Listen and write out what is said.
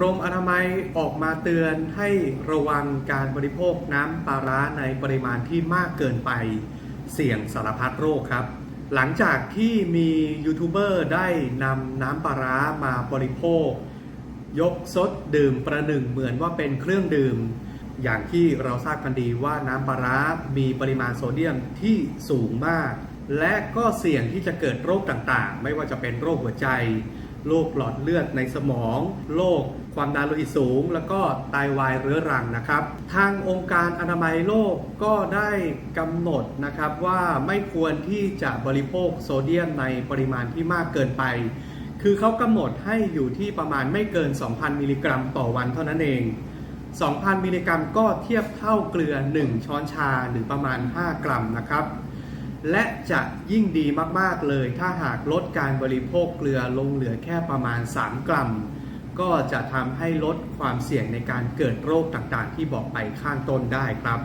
กรมอนามัยออกมาเตือนให้ระวังการบริโภคน้ำปลาร้าในปริมาณที่มากเกินไปเสี่ยงสารพัดโรคครับ หลังจากที่มียูทูบเบอร์ได้นำน้ำปลาร้ามาบริโภค ยกซดดื่มประหนึ่งเหมือนว่าเป็นเครื่องดื่ม อย่างที่เราทราบกันดีว่าน้ำปลาร้ามีปริมาณโซเดียมที่สูงมาก และก็เสี่ยงที่จะเกิดโรคต่างๆ ไม่ว่าจะเป็นโรคหัวใจ โรคหลอดเลือดในสมอง โรคความดันโลหิตสูง แล้วก็ไตาวายเรื้อรังนะครับ ทางองค์การอนามัยโลกก็ได้กำหนดนะครับว่าไม่ควรที่จะบริโภคโซเดียมในปริมาณที่มากเกินไป คือเขากำหนดให้อยู่ที่ประมาณไม่เกิน 2,000 มิลลิกรัมต่อวันเท่านั้นเอง 2,000 มิลลิกรัมก็เทียบเท่าเกลือ 1 ช้อนชาหรือประมาณ 5 กรัมนะครับ และจะยิ่งดีมากๆเลย ถ้าหากลดการบริโภคเกลือลงเหลือแค่ประมาณ 3 กรัม ก็จะทำให้ลดความเสี่ยงในการเกิดโรคต่างๆ ที่บอกไปข้างต้นได้ครับ